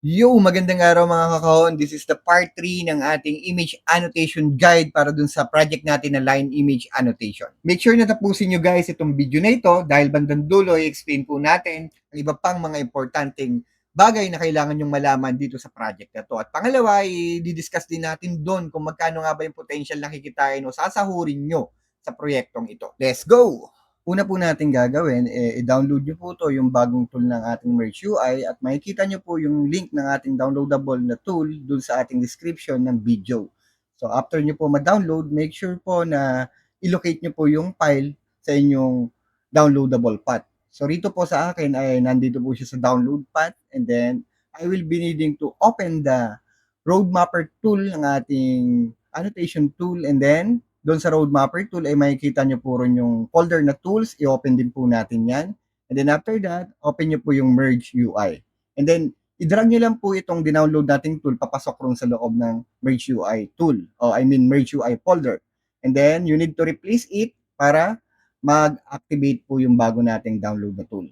Yo, magandang araw mga kakahon. This is the part 3 ng ating image annotation guide para dun sa project natin na line image annotation. Make sure na tapusin nyo guys itong video na ito dahil bandang dulo i-explain po natin ang iba pang mga importanteng bagay na kailangan nyong malaman dito sa project na to. At pangalawa, i-discuss din natin doon kung magkano nga ba yung potential na kikitain o sasahurin nyo sa proyektong ito. Let's go! Una po natin gagawin, eh, i-download nyo po to yung bagong tool ng ating Merge UI at makikita nyo po yung link ng ating downloadable na tool dun sa ating description ng video. So after nyo po ma-download, make sure po na i-locate nyo po yung file sa inyong downloadable path. So rito po sa akin ay nandito po siya sa download path and then I will be needing to open the roadmapper tool ng ating annotation tool and then doon sa roadmapper tool ay makikita nyo po rin yung folder na tools. I-open din po natin yan. And then after that, open nyo po yung merge UI. And then, i-drag nyo lang po itong dinownload nating tool papasok rin sa loob ng merge UI tool. O I mean merge UI folder. And then, you need to replace it para mag-activate po yung bago nating download na tool.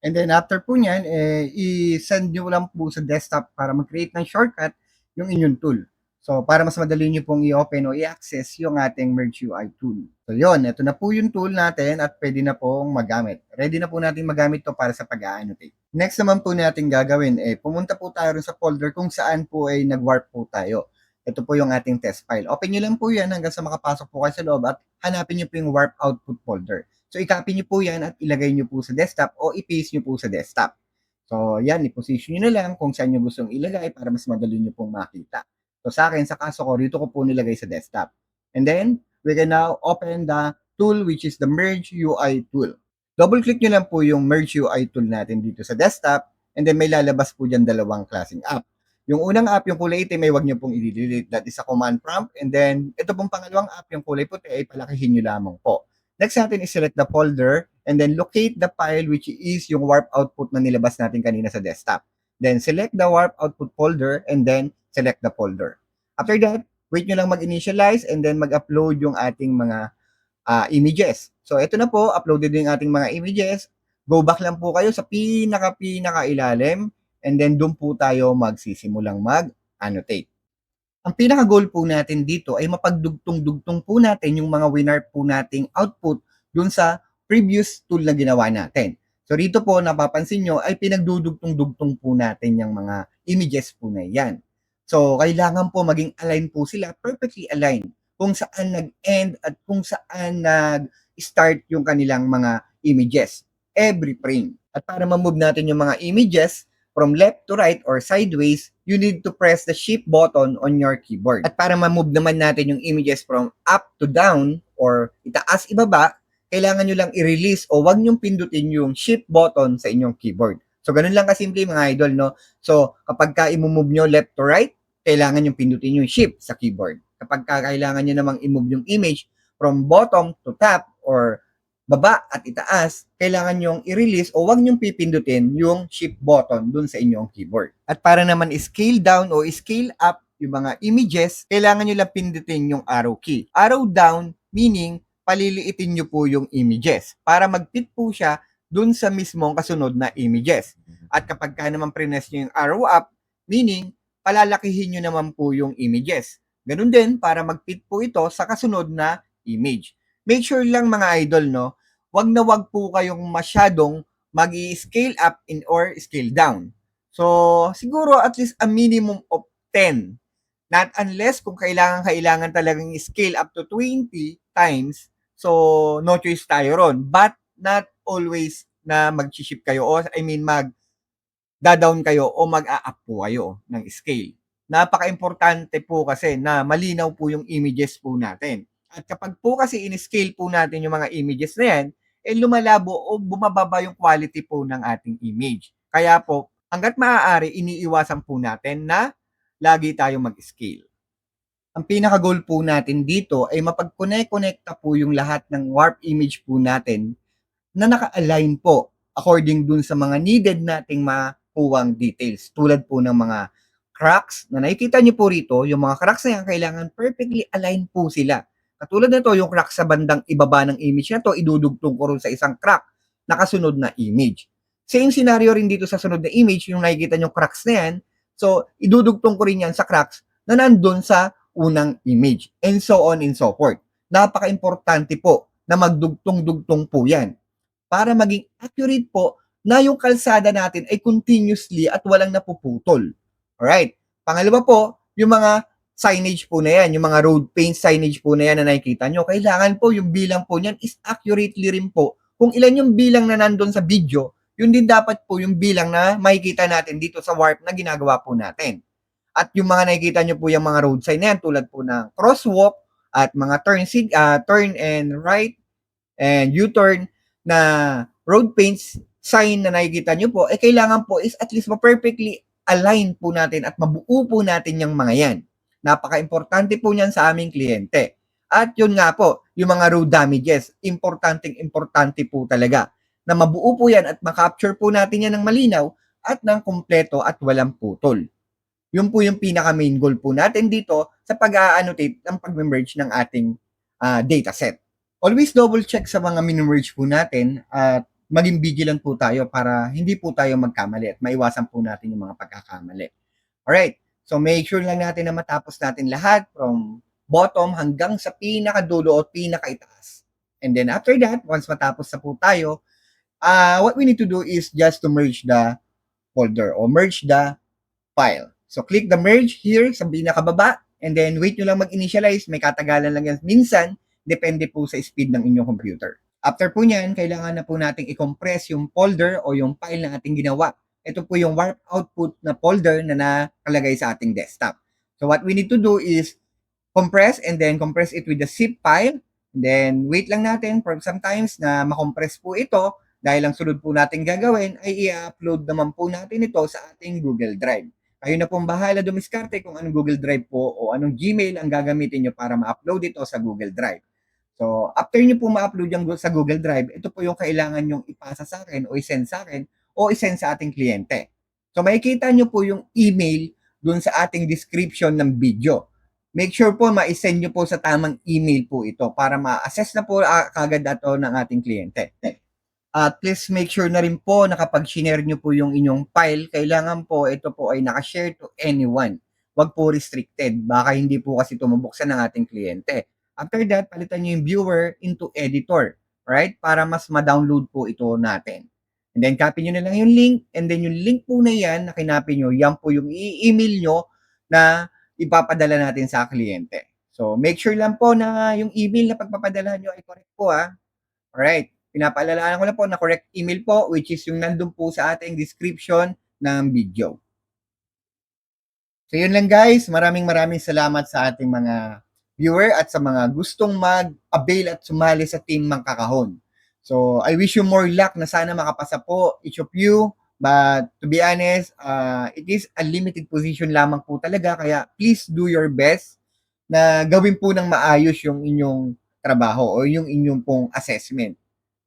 And then after po niyan, eh, i-send nyo lang po sa desktop para mag-create ng shortcut yung inyong tool. So, para mas madali nyo pong i-open o i-access yung ating Merge UI tool. So, yon ito na po yung tool natin at pwede na pong magamit. Ready na po natin magamit to para sa pag-annotate. Next naman po natin gagawin, eh, pumunta po tayo sa folder kung saan po ay nag-warp po tayo. Ito po yung ating test file. Open nyo lang po yan hanggang sa makapasok po kayo sa loob at hanapin nyo po yung warp output folder. So, i-copy nyo po yan at ilagay nyo po sa desktop o i-paste nyo po sa desktop. So, yan, i-position nyo na lang kung saan nyo gustong ilagay para mas madali nyo pong makita. So sa akin, sa kaso ko, dito ko po nilagay sa desktop. And then, we can now open the tool which is the Merge UI tool. Double-click nyo lang po yung Merge UI tool natin dito sa desktop and then may lalabas po dyan dalawang klaseng app. Yung unang app, yung kulay itim, may wag nyo pong i-delete. That is a command prompt. And then, ito pong pangalawang app, yung kulay puti, ay palakihin nyo lamang po. Next natin is select the folder and then locate the file which is yung warp output na nilabas natin kanina sa desktop. Then select the warp output folder and then select the folder. After that, wait nyo lang mag-initialize and then mag-upload yung ating mga uh, images. So, ito na po, uploaded yung ating mga images. Go back lang po kayo sa pinaka-pinaka ilalim and then doon po tayo magsisimulang mag-annotate. Ang pinaka-goal po natin dito ay mapagdugtong-dugtong po natin yung mga winner po nating output dun sa previous tool na ginawa natin. So rito po napapansin nyo ay pinagdudugtong-dugtong po natin yung mga images po na yan. So, kailangan po maging align po sila, perfectly aligned kung saan nag-end at kung saan nag-start yung kanilang mga images every frame. At para ma-move natin yung mga images from left to right or sideways, you need to press the shift button on your keyboard. At para ma-move naman natin yung images from up to down or itaas ibaba, kailangan nyo lang i-release o wag nyong pindutin yung shift button sa inyong keyboard. So, ganun lang kasimple mga idol, no? So, kapag ka i-move nyo left to right, kailangan yung pindutin yung shift sa keyboard. Kapag kailangan nyo namang i-move yung image from bottom to top or baba at itaas, kailangan yung i-release o wag nyong pipindutin yung shift button dun sa inyong keyboard. At para naman scale down o scale up yung mga images, kailangan nyo lang pindutin yung arrow key. Arrow down meaning paliliitin nyo po yung images para mag-fit po siya dun sa mismong kasunod na images. At kapag ka naman prines nyo yung arrow up, meaning palalakihin nyo naman po yung images. Ganun din para mag-fit po ito sa kasunod na image. Make sure lang mga idol, no, wag na wag po kayong masyadong mag-scale up in or scale down. So, siguro at least a minimum of 10. Not unless kung kailangan-kailangan talagang scale up to 20 times, so no choice tayo ron. But not always na mag-ship kayo o I mean mag dadown kayo o mag-a-up po kayo ng scale. Napaka-importante po kasi na malinaw po yung images po natin. At kapag po kasi in-scale po natin yung mga images na yan, eh lumalabo o bumababa yung quality po ng ating image. Kaya po, hanggat maaari, iniiwasan po natin na lagi tayong mag-scale. Ang pinaka-goal po natin dito ay mapag-connect-connecta po yung lahat ng warp image po natin na naka-align po according dun sa mga needed nating ma makukuhang details. Tulad po ng mga cracks na nakikita niyo po rito, yung mga cracks na yan, kailangan perfectly aligned po sila. Katulad nito, yung crack sa bandang ibaba ng image na to, idudugtong ko rin sa isang crack na kasunod na image. Same scenario rin dito sa sunod na image, yung nakikita nyo cracks na yan. So, idudugtong ko rin yan sa cracks na nandun sa unang image. And so on and so forth. Napaka-importante po na magdugtong-dugtong po yan para maging accurate po na yung kalsada natin ay continuously at walang napuputol. Alright? Pangalawa po, yung mga signage po na yan, yung mga road paint signage po na yan na nakikita nyo, kailangan po yung bilang po niyan is accurately rin po. Kung ilan yung bilang na nandun sa video, yun din dapat po yung bilang na makikita natin dito sa warp na ginagawa po natin. At yung mga nakikita nyo po yung mga road sign na yan, tulad po ng crosswalk at mga turn, sig- uh, turn and right and U-turn na road paints sign na nakikita nyo po, eh kailangan po is at least ma-perfectly align po natin at mabuo po natin yung mga yan. Napaka-importante po niyan sa aming kliyente. At yun nga po, yung mga road damages, importanteng importante po talaga na mabuo po yan at makapture po natin yan ng malinaw at ng kumpleto at walang putol. Yun po yung pinaka main goal po natin dito sa pag-annotate ng pag-merge ng ating uh, dataset. Always double check sa mga min-merge po natin at maging vigilant po tayo para hindi po tayo magkamali at maiwasan po natin yung mga pagkakamali. Alright, so make sure lang natin na matapos natin lahat from bottom hanggang sa pinakadulo o pinakaitaas. And then after that, once matapos na po tayo, uh, what we need to do is just to merge the folder or merge the file. So click the merge here sa pinakababa and then wait nyo lang mag-initialize. May katagalan lang yan minsan. Depende po sa speed ng inyong computer. After po niyan, kailangan na po nating i-compress yung folder o yung file na ating ginawa. Ito po yung warp output na folder na nakalagay sa ating desktop. So what we need to do is compress and then compress it with the zip file. And then wait lang natin for sometimes na makompress po ito dahil ang sunod po natin gagawin ay i-upload naman po natin ito sa ating Google Drive. Kayo na pong bahala dumiskarte kung anong Google Drive po o anong Gmail ang gagamitin nyo para ma-upload ito sa Google Drive. So, after nyo po ma-upload yung sa Google Drive, ito po yung kailangan nyong ipasa sa akin o isend sa akin o isend sa ating kliyente. So, makikita nyo po yung email dun sa ating description ng video. Make sure po ma-send nyo po sa tamang email po ito para ma-assess na po uh, kagad ito ng ating kliyente. At please make sure na rin po na kapag share nyo po yung inyong file, kailangan po ito po ay nakashare to anyone. Huwag po restricted. Baka hindi po kasi tumubuksan ng ating kliyente. After that, palitan nyo yung viewer into editor, right? Para mas ma-download po ito natin. And then, copy nyo na lang yung link. And then, yung link po na yan, na kinapin nyo, yan po yung i-email nyo na ipapadala natin sa kliyente. So, make sure lang po na yung email na pagpapadala nyo ay correct po, ha? Alright. Pinapaalala ko lang po na correct email po, which is yung nandun po sa ating description ng video. So, yun lang guys. Maraming maraming salamat sa ating mga viewer at sa mga gustong mag-avail at sumali sa Team Mangkakahon. So, I wish you more luck na sana makapasa po each of you. But to be honest, uh, it is a limited position lamang po talaga. Kaya please do your best na gawin po ng maayos yung inyong trabaho o yung inyong pong assessment.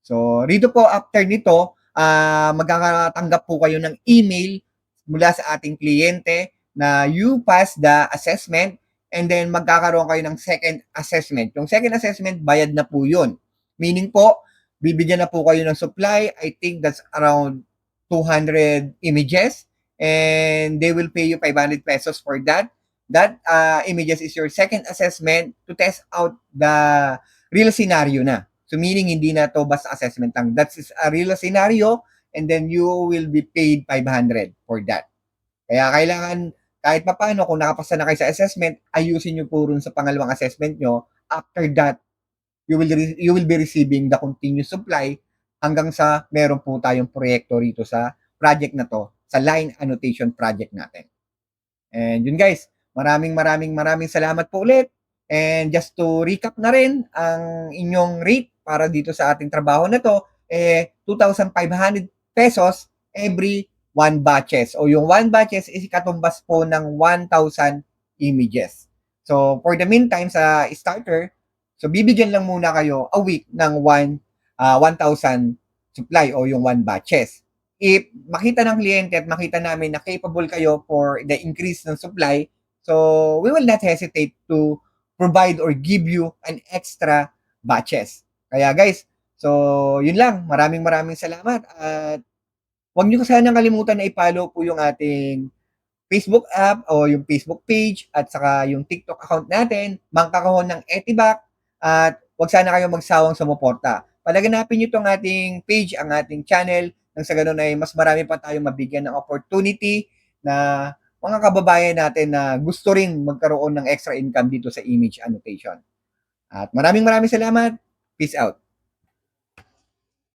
So, rito po after nito, uh, magkakatanggap po kayo ng email mula sa ating kliyente na you pass the assessment and then magkakaroon kayo ng second assessment. Yung second assessment, bayad na po yun. Meaning po, bibigyan na po kayo ng supply. I think that's around 200 images and they will pay you 500 pesos for that. That uh, images is your second assessment to test out the real scenario na. So meaning hindi na to basta assessment lang. That's a real scenario and then you will be paid 500 for that. Kaya kailangan kahit pa paano, kung nakapasa na kayo sa assessment, ayusin nyo po rin sa pangalawang assessment nyo. After that, you will, you will be receiving the continuous supply hanggang sa meron po tayong proyekto rito sa project na to, sa line annotation project natin. And yun guys, maraming maraming maraming salamat po ulit. And just to recap na rin, ang inyong rate para dito sa ating trabaho na to, eh, 2,500 pesos every one batches. O yung one batches is katumbas po ng 1,000 images. So, for the meantime, sa starter, so bibigyan lang muna kayo a week ng one, uh, 1,000 supply o yung one batches. If makita ng kliyente at makita namin na capable kayo for the increase ng supply, so we will not hesitate to provide or give you an extra batches. Kaya guys, so yun lang. Maraming maraming salamat at Huwag niyo sanang kalimutan na i-follow po yung ating Facebook app o yung Facebook page at saka yung TikTok account natin, Mangkakahon ng Etibac at huwag sana kayong magsawang sumuporta. Palaganapin niyo itong ating page, ang ating channel, nang sa ganun ay mas marami pa tayong mabigyan ng opportunity na mga kababayan natin na gusto rin magkaroon ng extra income dito sa image annotation. At maraming maraming salamat. Peace out.